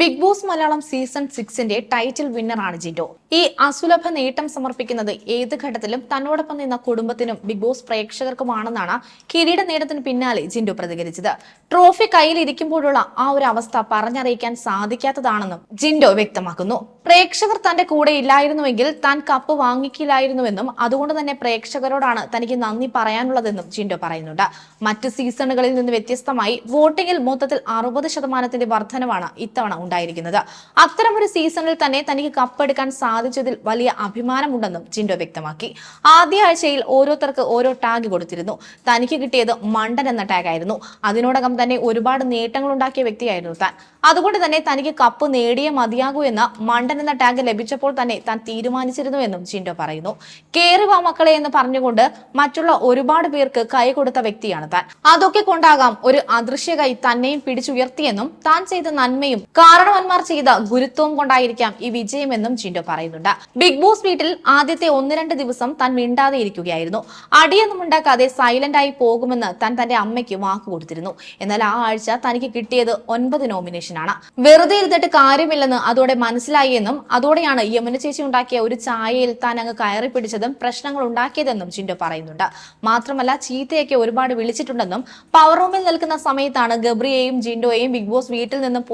Big Boss Malayalam season സിക്സിന്റെ title വിന്നറാണ് ജിൻഡോ. ഈ അസുലഭ നേട്ടം സമർപ്പിക്കുന്നത് ഏത് ഘട്ടത്തിലും തന്നോടൊപ്പം നിന്ന കുടുംബത്തിനും ബിഗ് ബോസ് പ്രേക്ഷകർക്കുമാണെന്നാണ് കിരീട നേട്ടത്തിന് പിന്നാലെ ജിൻഡോ പ്രതികരിച്ചത്. ട്രോഫി കയ്യിലിരിക്കുമ്പോഴുള്ള ആ ഒരു അവസ്ഥ പറഞ്ഞറിയിക്കാൻ സാധിക്കാത്തതാണെന്നും ജിൻഡോ വ്യക്തമാക്കുന്നു. പ്രേക്ഷകർ തന്റെ കൂടെ ഇല്ലായിരുന്നുവെങ്കിൽ താൻ കപ്പ് വാങ്ങിക്കില്ലായിരുന്നുവെന്നും അതുകൊണ്ട് തന്നെ പ്രേക്ഷകരോടാണ് തനിക്ക് നന്ദി പറയാനുള്ളതെന്നും ജിൻഡോ പറയുന്നുണ്ട്. മറ്റ് സീസണുകളിൽ നിന്ന് വ്യത്യസ്തമായി വോട്ടിംഗിൽ മൊത്തത്തിൽ അറുപത് ശതമാനത്തിന്റെ വർധനവാണ് ഇത്തവണ ഉണ്ടായിരിക്കുന്നത്. അത്തരമൊരു സീസണിൽ തന്നെ തനിക്ക് കപ്പെടുക്കാൻ സാധിച്ചതിൽ വലിയ അഭിമാനമുണ്ടെന്നും ജിൻഡോ വ്യക്തമാക്കി. ആദ്യ ആഴ്ചയിൽ ഓരോരുത്തർക്ക് ഓരോ ടാഗ് കൊടുത്തിരുന്നു. തനിക്ക് കിട്ടിയത് മണ്ടൻ എന്ന ടാഗ് ആയിരുന്നു. അതിനോടകം തന്നെ ഒരുപാട് നേട്ടങ്ങൾ ഉണ്ടാക്കിയ വ്യക്തിയായിരുന്നു താൻ. അതുകൊണ്ട് തന്നെ തനിക്ക് കപ്പ് നേടിയേ മതിയാകൂ എന്ന മണ്ടൻ എന്ന ടാഗ് ലഭിച്ചപ്പോൾ തന്നെ താൻ തീരുമാനിച്ചിരുന്നു എന്നും ജിൻഡോ പറയുന്നു. കേറി വാ മക്കളെ എന്ന് പറഞ്ഞുകൊണ്ട് മറ്റുള്ള ഒരുപാട് പേർക്ക് കൈ കൊടുത്ത വ്യക്തിയാണ് താൻ. അതൊക്കെ കൊണ്ടാകാം ഒരു അദൃശ്യ കൈ തന്നെയും പിടിച്ചുയർത്തിയെന്നും താൻ ചെയ്ത നന്മയും കാരണവന്മാർ ചെയ്ത ഗുരുത്വം കൊണ്ടായിരിക്കാം ഈ വിജയമെന്നും ചിൻഡോ പറയുന്നുണ്ട്. ബിഗ് ബോസ് വീട്ടിൽ ആദ്യത്തെ ഒന്ന് രണ്ട് ദിവസം താൻ മിണ്ടാതെ ഇരിക്കുകയായിരുന്നു. അടിയൊന്നും ഉണ്ടാക്കാതെ സൈലന്റ് ആയി പോകുമെന്ന് താൻ തന്റെ അമ്മയ്ക്ക് വാക്ക് കൊടുത്തിരുന്നു. എന്നാൽ ആ ആഴ്ച തനിക്ക് കിട്ടിയത് ഒൻപത് നോമിനേഷനാണ് വെറുതെ ഇരുന്നിട്ട് കാര്യമില്ലെന്ന് അതോടെ മനസ്സിലായി എന്നും അതോടെയാണ് യമുന ചേച്ചി ഉണ്ടാക്കിയ ഒരു ചായയിൽ താൻ അങ്ങ് കയറി പിടിച്ചതും പ്രശ്നങ്ങൾ ഉണ്ടാക്കിയതെന്നും ചിൻഡോ പറയുന്നുണ്ട്. മാത്രമല്ല ചീത്തയൊക്കെ ഒരുപാട് വിളിച്ചിട്ടുണ്ടെന്നും പവർ റൂമിൽ നിൽക്കുന്ന സമയത്താണ് ഗബ്രിയെയും ജിൻഡോയെയും ബിഗ് ബോസ് വീട്ടിൽ നിന്ന് നിന്നും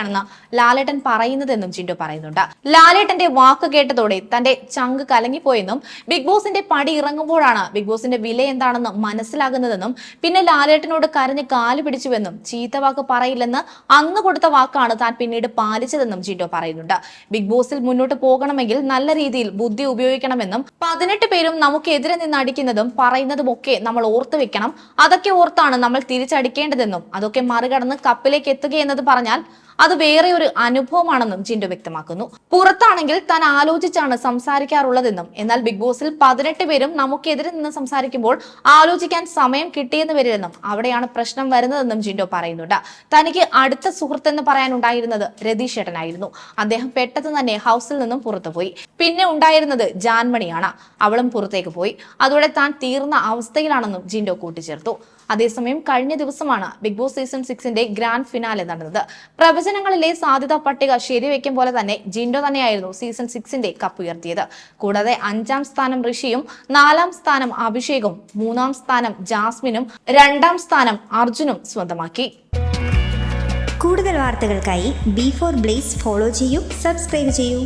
പുറത്താക്കുകയാണെന്ന് ലാലേട്ടൻ പറയുന്നതെന്നും ചിൻഡു പറയുന്നുണ്ട്. ലാലേട്ടന്റെ വാക്ക് കേട്ടതോടെ തന്റെ ചങ്ക് കലങ്ങിപ്പോയെന്നും ബിഗ് ബോസിന്റെ പടി ഇറങ്ങുമ്പോഴാണ് ബിഗ് ബോസിന്റെ വില എന്താണെന്ന് മനസ്സിലാകുന്നതെന്നും പിന്നെ ലാലേട്ടനോട് കരഞ്ഞ് കാൽ പിടിച്ചുവെന്നും ചീത്ത വാക്ക് പറയില്ലെന്ന് അന്ന് കൊടുത്ത വാക്കാണ് താൻ പിന്നീട് പാലിച്ചതെന്നും ജിൻഡോ പറയുന്നുണ്ട്. ബിഗ് ബോസിൽ മുന്നോട്ട് പോകണമെങ്കിൽ നല്ല രീതിയിൽ ബുദ്ധി ഉപയോഗിക്കണമെന്നും പതിനെട്ട് പേരും നമുക്കെതിരെ നിന്ന് അടിക്കുന്നതും പറയുന്നതും ഒക്കെ നമ്മൾ ഓർത്തു വെക്കണം. അതൊക്കെ ഓർത്താണ് നമ്മൾ തിരിച്ചടിക്കേണ്ടതെന്നും അതൊക്കെ മറികടന്ന് കപ്പിലേക്ക് എത്തുകയെന്നത് പറഞ്ഞാൽ അത് വേറെ ഒരു അനുഭവമാണെന്നും ജിൻഡോ വ്യക്തമാക്കുന്നു. പുറത്താണെങ്കിൽ താൻ ആലോചിച്ചാണ് സംസാരിക്കാറുള്ളതെന്നും. എന്നാൽ ബിഗ് ബോസിൽ പതിനെട്ട് പേരും നമുക്കെതിരെ നിന്ന് സംസാരിക്കുമ്പോൾ ആലോചിക്കാൻ സമയം കിട്ടിയെന്ന് വരില്ലെന്നും അവിടെയാണ് പ്രശ്നം വരുന്നതെന്നും ജിൻഡോ പറയുന്നുണ്ട്. തനിക്ക് അടുത്ത സുഹൃത്തെന്ന് പറയാനുണ്ടായിരുന്നത് രതീഷ് ചേട്ടനായിരുന്നു അദ്ദേഹം പെട്ടെന്ന് തന്നെ ഹൗസിൽ നിന്നും പുറത്തുപോയി. പിന്നെ ഉണ്ടായിരുന്നത് ജാൻമണിയാണ്. അവളും പുറത്തേക്ക് പോയി. അതോടെ താൻ തീർന്ന അവസ്ഥയിലാണെന്നും ജിൻഡോ കൂട്ടിച്ചേർത്തു. അതേസമയം കഴിഞ്ഞ ദിവസമാണ് ബിഗ് ബോസ് സീസൺ സിക്സിന്റെ ഗ്രാൻഡ് ഫിനാലെ നടന്നത്. പ്രവചനങ്ങളിലെ സാധ്യതാ പട്ടിക ശരിവെക്കും പോലെ തന്നെ ജിൻഡോ തന്നെയായിരുന്നു സീസൺ സിക്സിന്റെ കപ്പ് ഉയർത്തിയത്. കൂടാതെ അഞ്ചാം സ്ഥാനം ഋഷിയും നാലാം സ്ഥാനം അഭിഷേകും മൂന്നാം സ്ഥാനം ജാസ്മിനും രണ്ടാം സ്ഥാനം അർജുനും സ്വന്തമാക്കി. കൂടുതൽ വാർത്തകൾക്കായി ബി ഫോർ ബ്ലേസ് ഫോളോ ചെയ്യൂ സബ്സ്ക്രൈബ് ചെയ്യൂ.